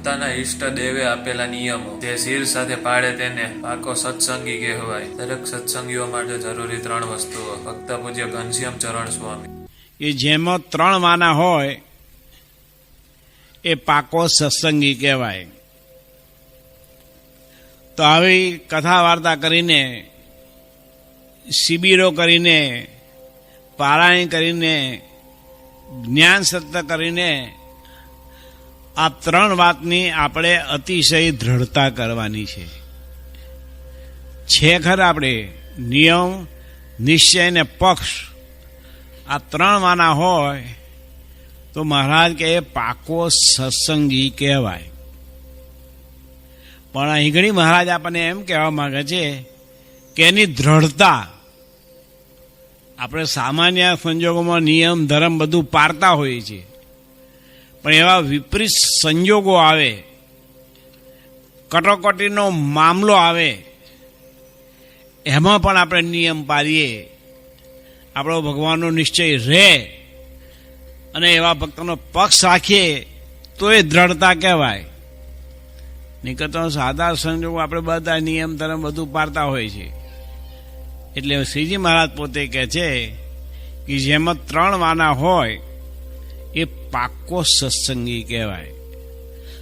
પોતાના ઈષ્ટ દેવે આપેલા નિયમો. જે શિર સાથે પાડે તેને પાકો સત્સંગી કહેવાય. દરેક સત્સંગીઓ માટે જરૂરી ત્રણ વસ્તુઓ. ભક્ત પૂજ્ય ઘનશ્યામ ચરણ સ્વામી. એ જેમાં ત્રણ વાના હોય, એ પાકો સત્સંગી કહેવાય. તો આવી કથા વાર્તા કરીને, શિબિરો કરીને, પારાયણ કરીને, જ્ઞાન સત્ય કરીને આ ત્રણ વાતની આપણે અતિશય દ્રઢતા કરવાની છે. છે ખરા આપણે નિયમ, નિશ્ચય ને પક્ષ. આ ત્રણ વાના હોય તો મહારાજ કે પાકો સત્સંગી કહેવાય. પણ અહીં ઘણી મહારાજ આપણને એમ કહેવા માંગે છે કે એની દ્રઢતા આપણે સામાન્ય સંજોગોમાં નિયમ, ધર્મ બધું પાળતા હોઈએ છીએ. પણ એવા વિપરીત સંજોગો આવે, કટોકટીનો મામલો આવે, એમાં પણ આપણે નિયમ પાડીએ. આપણો ભગવાનનો નિશ્ચય રહે અને એવા ભક્તનો પક્ષ રાખીએ તો એ દ્રઢતા કહેવાય. નહીં તો સાદા સંજોગો આપણે બધા નિયમ તરફ બધું પાડતા હોય છે. એટલે શ્રીજી મહારાજ પોતે કહે છે કે જેમાં ત્રણ વાના હોય એ પાકો સત્સંગી કહેવાય.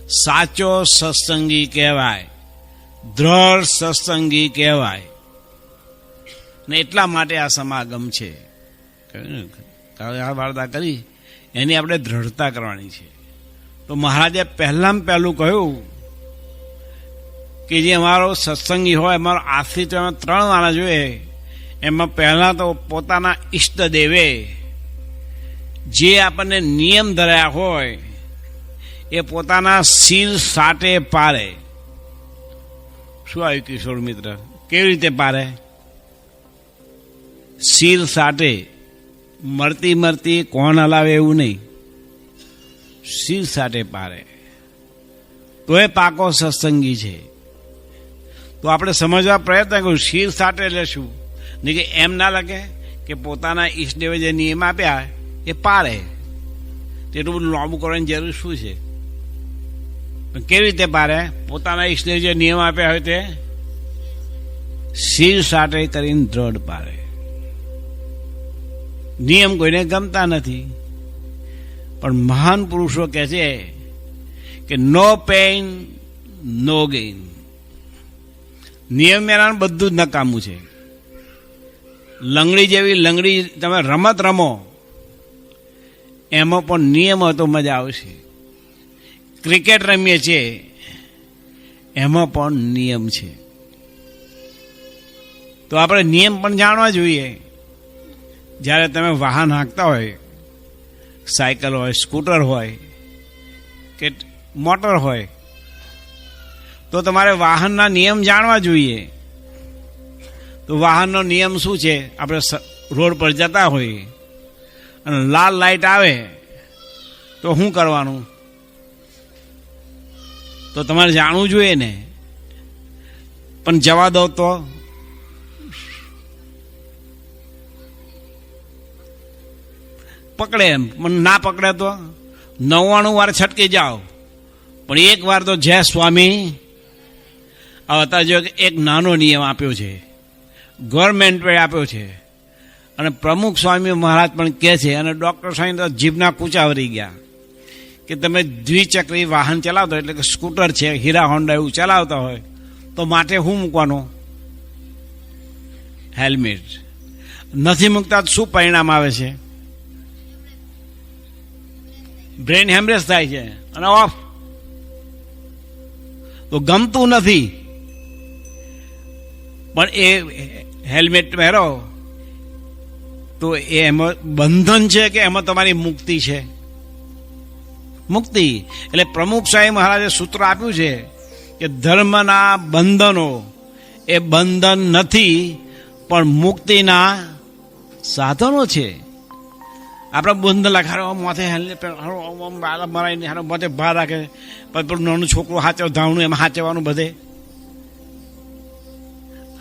સાચો સત્સંગી કહેવાય. દ્રઢ સત્સંગી કહેવાય. ને એટલા માટે આ સમાગમ છે. આ વાર્તા કરી. એની આપણે દ્રઢતા કરવાની છે. તો મહારાજે પહેલાં પહેલું કહ્યું કે જે અમારો સત્સંગી હોય, અમારો આશ્રિત ત્રણ માણસ જોઈએ. એમાં પહેલાં તો પોતાના ઈષ્ટદેવે જે આપણને નિયમ ધર્યા હોય, એ પોતાના શિર સાટે પારે શું આવ્યું કિશોર મિત્ર? કેવી રીતે પારે શિર સાટે મળતી મરતી કોણ હલાવે એવું નહીં. શિર સાટે પારે તો એ પાકો સત્સંગી છે. તો આપણે સમજવા પ્રયત્ન કરું, શિર સાટે એટલે શું? નહીં કે એમ ના લાગે કે પોતાના ઈષ્ટદેવે જે નિયમ આપ્યા એ પાળે એટલું બધું લાંબુ કરવાની જરૂર શું છે? પણ કેવી રીતે પારે પોતાના ઈશ્વરે જે નિયમ આપ્યા હોય તે શિર સાટે કરીને દ્રઢ પારે નિયમ કોઈને ગમતા નથી. પણ મહાન પુરુષો કહે છે કે નો પેઇન નો ગેઇન નિયમ મેળાનું બધું જ નકામું છે. લંગડી જેવી લંગડી તમે રમત રમો એમાં પણ નિયમ હતો, મજા આવશે. ક્રિકેટ રમીએ છીએ, એમાં પણ નિયમ છે. તો આપણે નિયમ પણ જાણવા જોઈએ. જ્યારે તમે વાહન હાંકતા હોય, સાયકલ હોય, સ્કૂટર હોય, કે મોટર હોય, તો તમારે વાહનના નિયમ જાણવા જોઈએ. તો વાહનનો નિયમ શું છે? આપણે રોડ પર જતા હોઈએ. અને લાલ લાઈટ આવે, તો શું કરવાનું? તો તમારે જાણવું જોઈએ ને. પણ જવા દો તો. પકડે એમ. પણ ના પકડે તો. નવ્વાણું વાર છટકી જાઓ. પણ એક વાર તો જય સ્વામી. આ અત્યારે જો એક નાનો નિયમ આપ્યો છે. ગવર્મેન્ટે આપ્યો છે. અને પ્રમુખ સ્વામી મહારાજ પણ કહે છે, અને ડૉક્ટર સ્વામી જીભના કૂચા વરી ગયા કે તમે દ્વિચક્રી વાહન ચલાવતો એટલે કે સ્કૂટર છે, હીરા હોન્ડા એવું ચલાવતા હોય, તો માટે શું મૂકવાનું? હેલ્મેટ. નથી મૂકતા શું પરિણામ આવે છે? બ્રેન હેમરેજ થાય છે, અને ઓફ. તો ગમતું નથી. પણ એ હેલ્મેટ પહેરો. તો એ એમાં બંધન છે કે એમાં તમારી મુક્તિ છે? મુક્તિ. એટલે પ્રમુખ સાહેબ મહારાજે સૂત્ર આપ્યું છે કે ધર્મના બંધનો એ બંધન નથી, પણ મુક્તિના સાધનો છે. આપણે બંધ લખાડો માથે મરાઈને હારો માથે ભાર રાખે. પછી પેલું નાનું છોકરું હાચવ ધાવણું એમાં હાચવાનું બધે.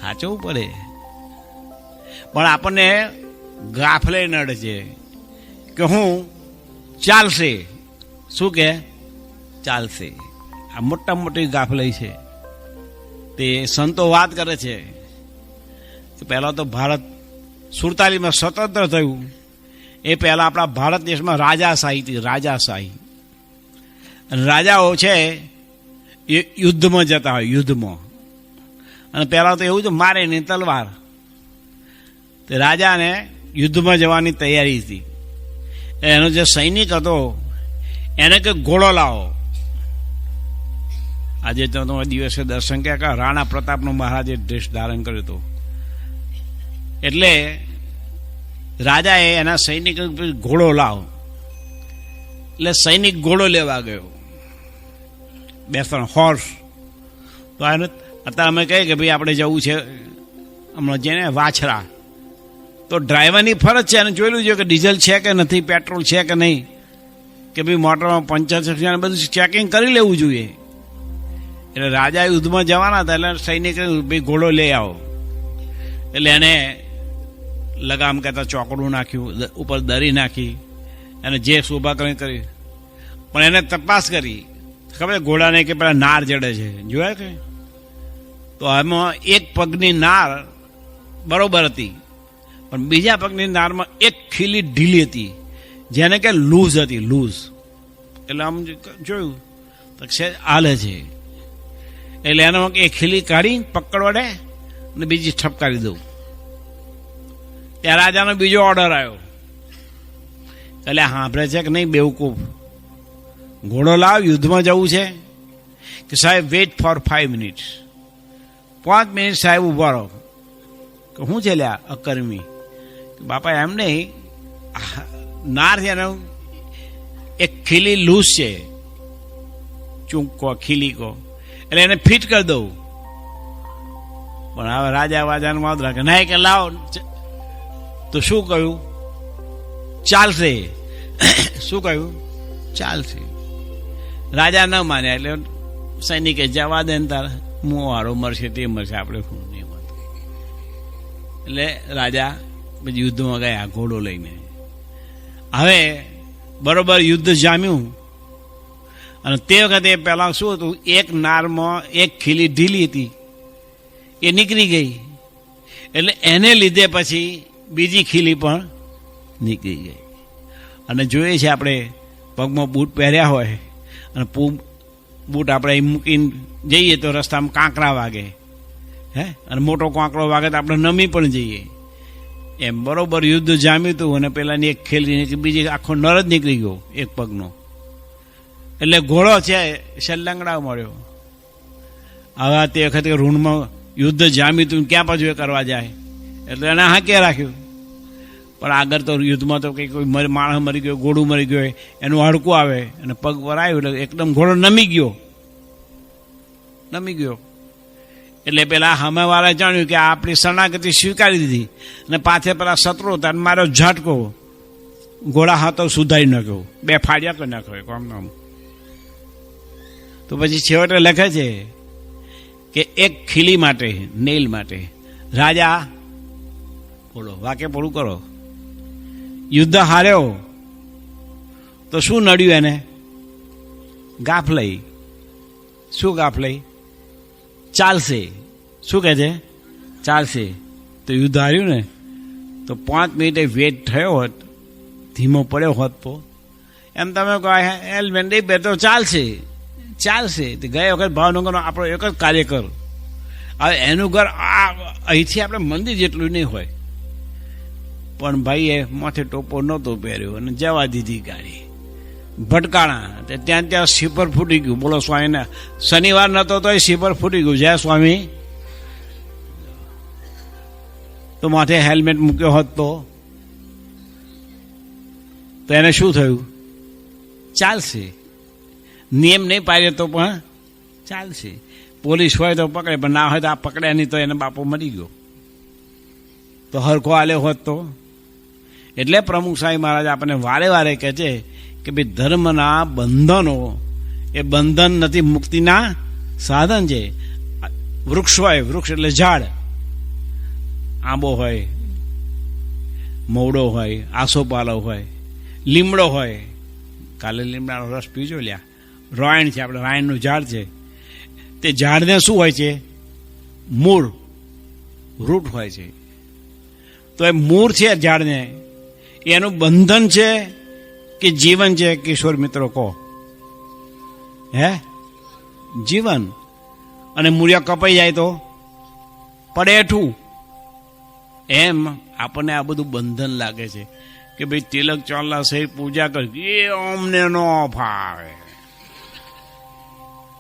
હાચવવું પડે. પણ આપણને ગાફલે નડ છે કે હું ચાલશે. શું કે? ચાલશે. આ મોટા મોટી ગાફલઈ છે. તે સંતો વાત કરે છે કે પહેલાં તો ભારત સુડતાલીસમાં સ્વતંત્ર થયું. એ પહેલાં આપણા ભારત દેશમાં રાજાશાહી હતી રાજાશાહી અને રાજાઓ છે એ યુદ્ધમાં જતા હોય, યુદ્ધમાં. અને પહેલાં તો એવું છે મારે નહીં તલવાર. તે રાજાને યુદ્ધમાં જવાની તૈયારી હતી. એનો જે સૈનિક હતો, એને કે ઘોડો લાવો. આજે તો દિવસે દર્શન કે? રાણા પ્રતાપનો મહારાજે ડ્રેસ ધારણ કર્યો હતો. એટલે રાજાએ એના સૈનિક ઘોડો લાવો. એટલે સૈનિક ઘોડો લેવા ગયો. બે ત્રણ હોર્સ તો એને અત્યારે અમે કહીએ કે ભાઈ આપણે જવું છે હમણાં જેને વાછરા. તો ડ્રાઈવરની ફરજ છે, અને જોયેલું છે કે ડીઝલ છે કે નથી પેટ્રોલ છે કે નહીં, કે ભાઈ મોટરમાં પંચર છે બધું ચેકિંગ કરી લેવું જોઈએ. એટલે રાજા યુદ્ધમાં જવાના હતા, એટલે સૈનિક ભાઈ ઘોડો લઈ આવો. એટલે એને લગામ કહેતા ચોકડું નાખ્યું ઉપર દરી નાખી, અને જે શોભા કરી. પણ એને તપાસ કરી. ખબર ઘોડાને કે પેલા નાર જડે છે. જોયા કે? તો આમાં એક પગની નાર બરોબર હતી. પણ બીજા પગની નારમાં એક ખીલી ઢીલી હતી, જેને કે લૂઝ હતી, લૂઝ. એટલે આમ જોયું તો છે હાલે છે. એટલે એનો એક ખીલી કાઢી પકડ વડે અને બીજી ઠપકારી દઉં. ત્યાં રાજાનો બીજો ઓર્ડર આવ્યો. એટલે સાંભળે છે કે નહીં, બેવકૂફ? ઘોડો લાવ, યુદ્ધમાં જવું છે? કે સાહેબ વેઇટ ફોર ફાઈવ મિનિટ્સ પાંચ મિનિટ સાહેબ ઊભા રહો. કે શું છે લ્યા, અકર્મી? બાપા, એમ નહીં. નાર છે એક ખીલી લૂઝ છે. ચૂંકો ખીલી કો એટલે એને ફિટ કરી દઉં. પણ હવે રાજા વાજાનું માત્ર રાખે ના કે લાવો. તો શું કહ્યું? ચાલશે. શું કહ્યું? ચાલશે. રાજા ન માન્યા એટલે સૈનિકે જવા દે ને તારા. મું વાળો મરશે, તે મરશે, આપણે શું નહીં એટલે રાજા પછી યુદ્ધમાં ગયા, ઘોડો લઈને. હવે બરોબર યુદ્ધ જામ્યું. અને તે વખતે પહેલાં શું હતું? એક નારમાં એક ખીલી ઢીલી હતી. એ નીકળી ગઈ. એટલે એને લીધે પછી બીજી ખીલી પણ નીકળી ગઈ. અને જોઈએ છે આપણે, પગમાં બૂટ પહેર્યા હોય અને પૂ, બૂટ આપણે એ મૂકીને જઈએ તો રસ્તામાં કાંકરા વાગે. હે? અને મોટો કાંકરો વાગે તો આપણે નમી પણ જઈએ. એમ, બરોબર, યુદ્ધ જામ્યું હતું અને પેલાની એક ખેલી બીજી આખો નર જ નીકળી ગયો, એક પગનો. એટલે ઘોડો છે શેલ્લંગડા મળ્યો. હવે તે વખતે ઋણમાં યુદ્ધ જામ્યું હતું ક્યાં પાછું એ કરવા જાય? એટલે એને હા ક્યાં રાખ્યું. પણ આગળ તો યુદ્ધમાં તો કંઈ કોઈ માણસ મરી ગયો ઘોડું મરી ગયો, એનું હાડકું આવે, અને પગ પર આવ્યું એટલે એકદમ ઘોડો નમી ગયો. નમી ગયો. એટલે પેલા વાળા જાણ્યું કે આપણી શરણાગતિ સ્વીકારી દીધી. અને પાછે પેલા શત્રુ હતા અને મારો ઝાટકો ઘોડા હાથો સુધારી નાખ્યો. બે ફાડ્યા તો નાખ્યો એક આમ. તો પછી છેવટે લખે છે કે એક ખીલી માટે, નેલ માટે, રાજા, બોલો, વાક્ય પૂરું કરો. યુદ્ધ હાર્યો. તો શું નડ્યું એને? ગાફ લઈ. શું ગાફ લઈ? ચાલશે. શું કહે છે? ચાલશે. તો યુદ્ધ હાર્યું ને? તો પાંચ મિનિટે વેટ થયો હોત, ધીમો પડ્યો હોત તો એમ તમે કહો હેલ્મેટ નહીં પહેરતો ચાલશે. ચાલશે. તો ગયા વખત ભાવનગરનો આપણો એક જ કાર્યકર. હવે એનું ઘર આ અહીંથી આપણે મંદિર જેટલું નહીં હોય. પણ ભાઈએ માથે ટોપો નહોતો પહેર્યો અને જવા દીધી ગાડી. ભટકાણા. તે ત્યાં ત્યાં સીપર ફૂટી ગયું. બોલો સ્વામીને, શનિવાર નહોતો તો એ સીપર ફૂટી ગયું. જય સ્વામી. તો માથે હેલ્મેટ મૂક્યો હોત તો? તો એને શું થયું? ચાલશે. નિયમ નહીં પાડે તો પણ ચાલશે. પોલીસ હોય તો પકડે, પણ ના હોય તો આ પકડ્યા નહીં તો એને બાપો મરી ગયો. તો હરખો આલ્યો હોત તો? એટલે પ્રમુખ સાહેબ મહારાજ આપણને વારે વારે કહે છે કે ભાઈ ધર્મના બંધનો, એ બંધન નથી, મુક્તિના સાધન છે. વૃક્ષ હોય, વૃક્ષ એટલે ઝાડ. આંબો હોય, મોવડો હોય આસોપાલો હોય, લીમડો હોય. કાલે લીમડાનો રસ પીજો લ્યા. રોયણ છે, આપણે રાયણનું ઝાડ છે. તે ઝાડને શું હોય છે? મૂળ, રૂટ હોય છે. તો એ મૂળ છે ઝાડને. એનું બંધન છે કે જીવન છે કિશોર મિત્રો કહો. હે? જીવન. અને મૂળિયા કપાઈ જાય તો? પડેઠું એમ આપણને આ બધું બંધન લાગે છે કે ભાઈ તિલક ચાલના સહિત પૂજા કર. એ અમને ન ફાવે.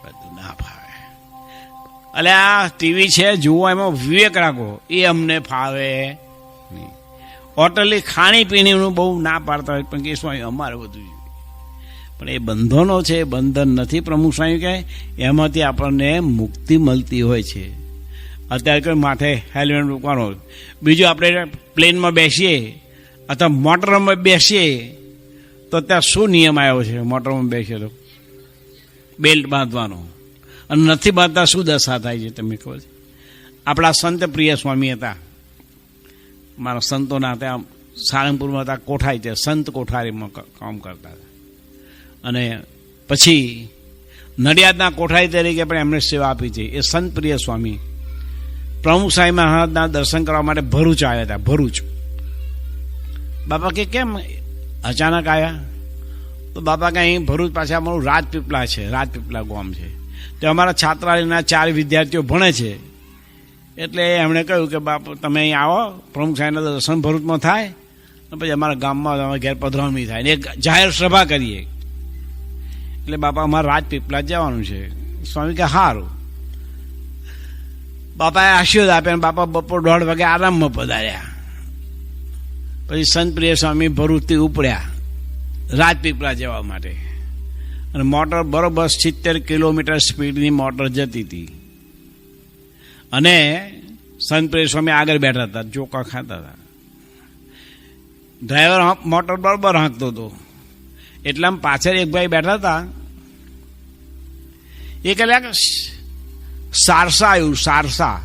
બધું ના ફાવે. એટલે આ ટીવી છે, જુઓ એમાં વિવેક રાખો. એ અમને ફાવે. હોટલી ખાણીપીણીનું બહુ ના પાડતા હોય, પણ કે સ્વામી, અમારે બધું પણ એ બંધનો છે એ બંધન નથી પ્રમુખ સ્વામી કહે, એમાંથી આપણને મુક્તિ મળતી હોય છે. અત્યારે કોઈ માથે હેલ્મેટ મૂકવાનું. બીજું આપણે પ્લેનમાં બેસીએ, અથવા મોટરમાં બેસીએ, તો ત્યાં શું નિયમ આવ્યો છે? મોટરમાં બેસીએ તો બેલ્ટ બાંધવાનો. અને નથી બાંધતા, શું દશા થાય છે, તમને ખબર છે? આપણા સંત પ્રિય સ્વામી હતા. મારા સંતોના ત્યાં સાળંગપુરમાં હતા, કોઠારી છે, સંત કોઠારીમાં કામ કરતા હતા. અને પછી નડિયાદના કોઠારી તરીકે પણ એમણે સેવા આપી છે. એ સંત પ્રિય સ્વામી. પ્રમુખ સાંઈ મહારાજના દર્શન કરવા માટે ભરૂચ આવ્યા હતા, ભરૂચ. બાપા કે કેમ અચાનક આવ્યા તો બાપા કે અહીં ભરૂચ પાસે અમારું રાજપીપળા છે, રાજપીપળા ગામ છે. તે અમારા છાત્રાલયના ચાર વિદ્યાર્થીઓ ભણે છે. એટલે એમણે કહ્યું કે, બાપ, તમે અહીં આવો, પ્રમુખ સાહેબના દર્શન ભરૂચમાં થાય પછી અમારા ગામમાં અમારા ઘેર પધરામણી થાય. ને એક જાહેર સભા કરીએ. એટલે બાપા, અમારે રાજપીપળા જવાનું છે. સ્વામી કે સારું બાપાએ આશીર્વાદ આપ્યા બાપા બપોર દોઢ વાગે આરામમાં પધાર્યા. પછી સંત પ્રિય સ્વામી ભરૂચથી ઉપડ્યા, રાજપીપળા જવા માટે. અને મોટર બરોબર સિત્તેર કિલોમીટર સ્પીડની મોટર જતી હતી. અને સંત પ્રેર સ્વામી આગળ બેઠા હતા, ચોખા ખાતા હતા. ડ્રાઈવર મોટર બરોબર હાંકતો હતો. એટલામાં પાછળ એક ભાઈ બેઠા હતા. એ કહેલા સારસા આવ્યું સારસા.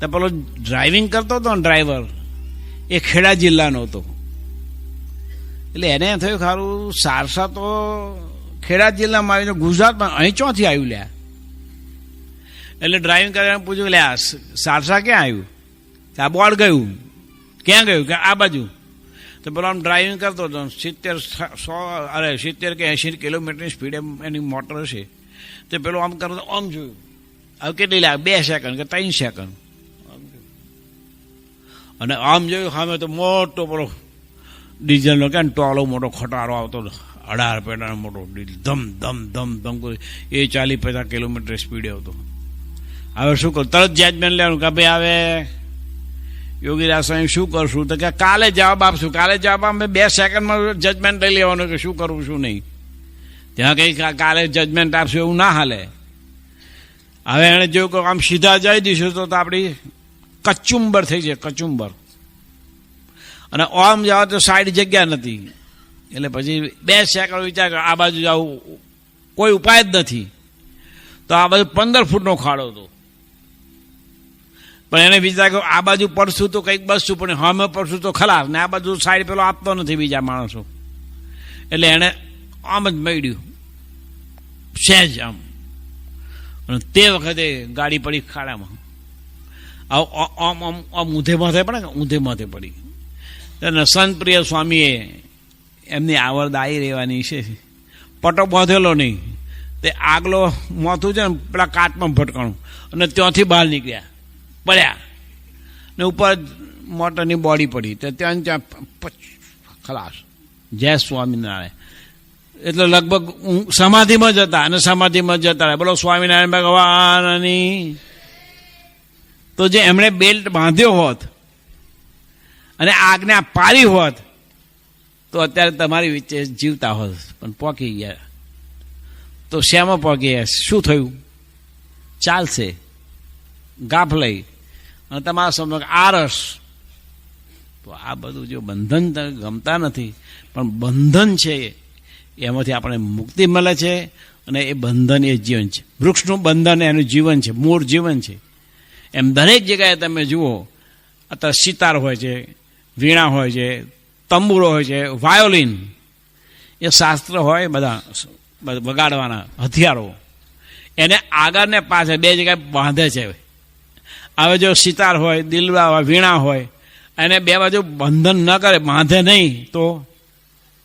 તો પેલો ડ્રાઇવિંગ કરતો હતો ને ડ્રાઈવર, એ ખેડા જિલ્લાનો હતો. એટલે એને થયું, ખારું, સારસા તો ખેડા જિલ્લામાં આવીને ગુજરાતમાં અહીં ચોથી આવ્યું લ્યા. એટલે ડ્રાઇવિંગ કરીને પૂછ્યું, લે સારસા ક્યાં આવ્યું? આ બોર્ડ ગયું. ક્યાં ગયું? કે આ બાજુ. તો પેલો આમ ડ્રાઇવિંગ કરતો હતો, સિત્તેર સો અરે, સિત્તેર કે એંશી કિલોમીટરની સ્પીડે એની મોટર છે તે પેલો આમ કરતો, આમ જોયું. હવે કેટલી લાગે? બે સેકન્ડ કે ત્રણ સેકન્ડ. અને આમ જોયું, સામે તો મોટો પેલો ડીઝલનો કે ટોલો મોટો ખટારો આવતો. અઢાર પેટાનો મોટો ધમ ધમ ધમ ધમ, એ ચાલીસ પચાસ કિલોમીટર સ્પીડે આવતો. હવે શું કરું? તરત જજમેન્ટ લેવાનું કે ભાઈ હવે યોગીરાજ સ્વામી શું કરશું? તો કે કાલે જવાબ આપશું. કાલે જવાબ આપે બે સેકન્ડમાં જજમેન્ટ લઈ લેવાનું કે શું કરવું, શું નહીં. ત્યાં કંઈ કાલે જજમેન્ટ આપશું એવું ના હાલે. હવે એણે જોયું કે આમ સીધા જઈ દઈશું તો આપણી કચુંબર થઈ જાય, કચુંબર. અને આમ જાવ તો સાઈડ જગ્યા નથી. એટલે પછી બે સેકન્ડ વિચાર આ બાજુ જવું કોઈ ઉપાય જ નથી. તો આ બાજુ પંદર ફૂટનો ખાડો હતો. પણ એને વિચાર કે આ બાજુ પડશું તો કંઈક બસશું, પણ હમે પડશું તો ખલાસ. ને આ બાજુ સાઈડ પેલો આપતો નથી બીજા માણસો. એટલે એણે આમ જ મળ્યું. સહેજ આમ. અને તે વખતે ગાડી પડી ખાડામાં. આવ- આમ આમ આમ ઊંધે માથે પડે ને ઊંધે માથે પડી? અને સંત પ્રિય સ્વામીએ એમની આવડ આવી રહેવાની છે. પટો બાંધેલો નહીં. તે આગલો મોથું છે ને પેલા કાચમાં ભટકાણું. અને ત્યાંથી બહાર નીકળ્યા. પડ્યા. ને ઉપર મોટરની બોડી પડી. તો ત્યાં ત્યાં ખલાસ. જય સ્વામિનારાયણ. એટલે લગભગ સમાધિમાં જ હતા અને સમાધિમાં જતા બોલો, સ્વામિનારાયણ ભગવાનની. તો જે એમણે બેલ્ટ બાંધ્યો હોત અને આજ્ઞા પાડી હોત, તો અત્યારે તમારી વચ્ચે જીવતા હોત. પણ પોકી ગયા. તો શેમાં પોકી ગયા? શું થયું? ચાલશે. ગાફ લઈ. અને તમારા સમજ આરસ. તો આ બધું જો બંધન ગમતા નથી, પણ બંધન છે એમાંથી આપણે મુક્તિ મળે છે અને એ બંધન એ જીવન છે. વૃક્ષનું બંધન એનું જીવન છે, મૂળ જીવન છે. એમ દરેક જગ્યાએ તમે જુઓ, અત્યારે સિતાર હોય છે, વીણા હોય છે, તંબુરો હોય છે, વાયોલિન. એ શાસ્ત્ર હોય બધા વગાડવાના હથિયારો. એને આગળ ને પાછળ બે જગ્યાએ બાંધે છે. હવે જો સિતાર હોય, દિલવા હોય, વીણા હોય એને બે બાજુ બંધન ન કરે, બાંધે નહીં, તો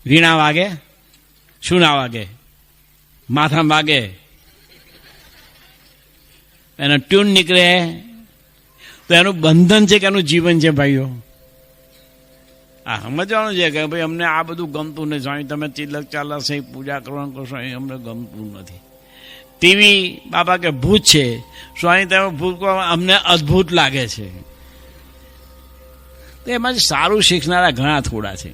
વીણા વાગે શું ના વાગે માથા વાગે. એનો ટ્યુન નીકળે. તો એનું બંધન છે કે એનું જીવન છે, ભાઈઓ? આ સમજવાનું છે કે ભાઈ અમને આ બધું ગમતું નથી. સ્વામી, તમે તિલક ચાલક છે, પૂજા કરવાનું કરશો એ અમને ગમતું નથી. ટીવી બાપા કે ભૂત છે. સ્વામી તમે ભૂત અમને અદ્ભુત લાગે છે. તો સારું શીખનારા ઘણા થોડા છે.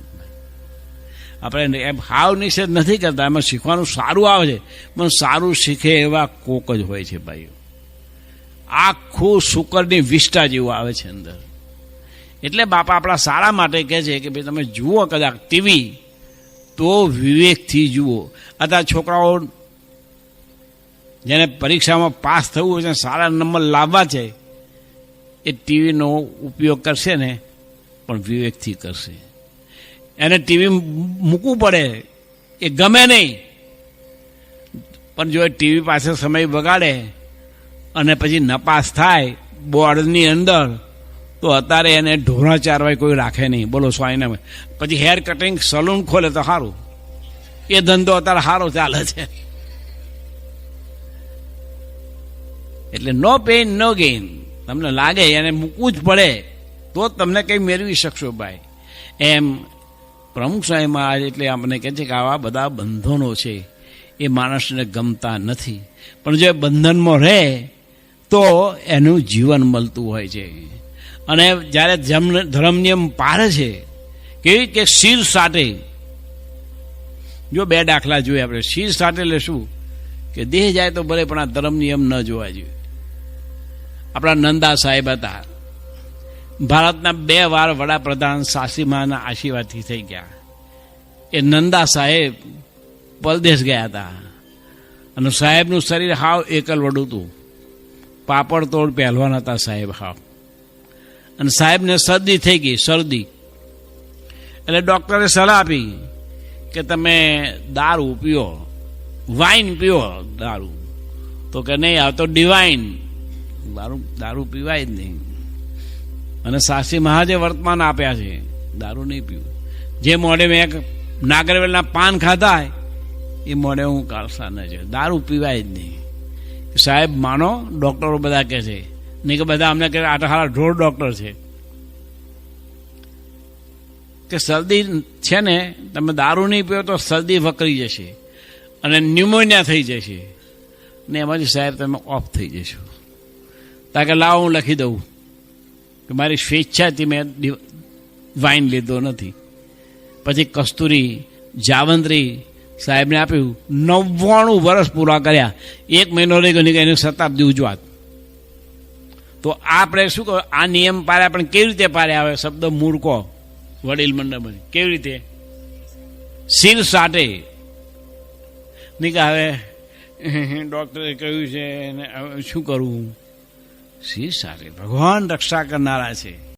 આપણે એમ હાવ નિષેધ નથી કરતા, એમાં શીખવાનું સારું આવે છે. પણ સારું શીખે એવા કોક જ હોય છે ભાઈઓ. આખું શુકરની વિષ્ટા જેવું આવે છે અંદર. એટલે બાપા આપણા સારા માટે કહે છે કે ભાઈ તમે જુઓ કદાચ ટીવી, તો વિવેકથી જુઓ. અત્યારે છોકરાઓ જેને પરીક્ષામાં પાસ થવું હોય છે, સારા નંબર લાવવા છે, એ ટીવીનો ઉપયોગ કરશે ને, પણ વિવેકથી કરશે. એને ટીવી મૂકવું પડે, એ ગમે નહીં. પણ જો એ ટીવી પાસે સમય બગાડે અને પછી નપાસ થાય બોર્ડની અંદર, તો અત્યારે એને ઢોરા ચારવાય કોઈ રાખે નહીં. બોલો સ્વાઈને પછી હેર કટિંગ સલૂન ખોલે તો સારું. એ ધંધો અત્યારે સારો ચાલે છે. એટલે નો પેઇન નો ગેઇન તમને લાગે એને મૂકવું જ પડે, તો તમને કંઈ મેળવી શકશો ભાઈ. એમ પ્રમુખ સાહેબ મહારાજ એટલે આપણને કહે છે કે આવા બધા બંધનો છે, એ માણસને ગમતા નથી. પણ જો બંધનમાં રહે, તો એનું જીવન મળતું હોય છે. અને જ્યારે જમ ધર્મ નિયમ પાળે છે, કેવી કે શીર સાટે? જો બે દાખલા જોઈએ આપણે શીર સાટે એટલે કે દેહ જાય તો ભલે, પણ આ ધર્મ નિયમ ન જોવા જોઈએ. આપણા નંદા સાહેબ હતા. ભારતના બે વાર વડાપ્રધાન સાસીમાના આશીર્વાદથી થઈ ગયા. એ નંદા સાહેબ પરદેશ ગયા હતા. અને સાહેબનું શરીર હાવ એકલવડું હતું પાપડ તોડ પહેલવાન હતા સાહેબ હાવ. અને સાહેબને શરદી થઈ ગઈ, શરદી. એટલે ડૉક્ટરે સલાહ આપી કે તમે દારૂ પીઓ, વાઇન પીઓ દારૂ. તો કે નહીં, આ તો ડિવાઇન દારૂ દારૂ પીવાય જ નહીં. અને શાસ્ત્રી મહાજે વર્તમાન આપ્યા છે. દારૂ નહીં પીવું. જે મોડે મેં એક નાગરવેલના પાન ખાધા એ મોડે હું કાળસા ન છે. દારૂ પીવાય જ નહીં. સાહેબ, માનો, ડૉક્ટરો બધા કહે છે. નહીં કે બધા અમને કહે, આટલા સારા ઢોર ડૉક્ટર છે. કે શરદી છે ને, તમે દારૂ નહીં પીવો તો શરદી વકરી જશે. અને ન્યુમોનિયા થઈ જશે. ને એમાંથી સાહેબ, તમે ઓફ થઈ જશો. તાકે લાવો હું લખી દઉં. કે મારી સ્વેચ્છાથી મેં વાઇન લીધો નથી. પછી કસ્તુરી જાવંત્રી સાહેબને આપ્યું. નવ્વાણું વર્ષ પૂરા કર્યા. એક મહિનો રહી ગયો એની શતાબ્દી ઉજવાત. તો આપણે શું કહો, આ નિયમ પાડ્યા પણ કેવી રીતે પાડ્યા આવે? શબ્દ મૂર્ખો. વડીલ મંડળ કેવી રીતે? શીર સાટે. નહીં કે હવે. ડૉક્ટરે કહ્યું છે શું કરવું શીર સારી ભગવાન રક્ષા કરનારા છે.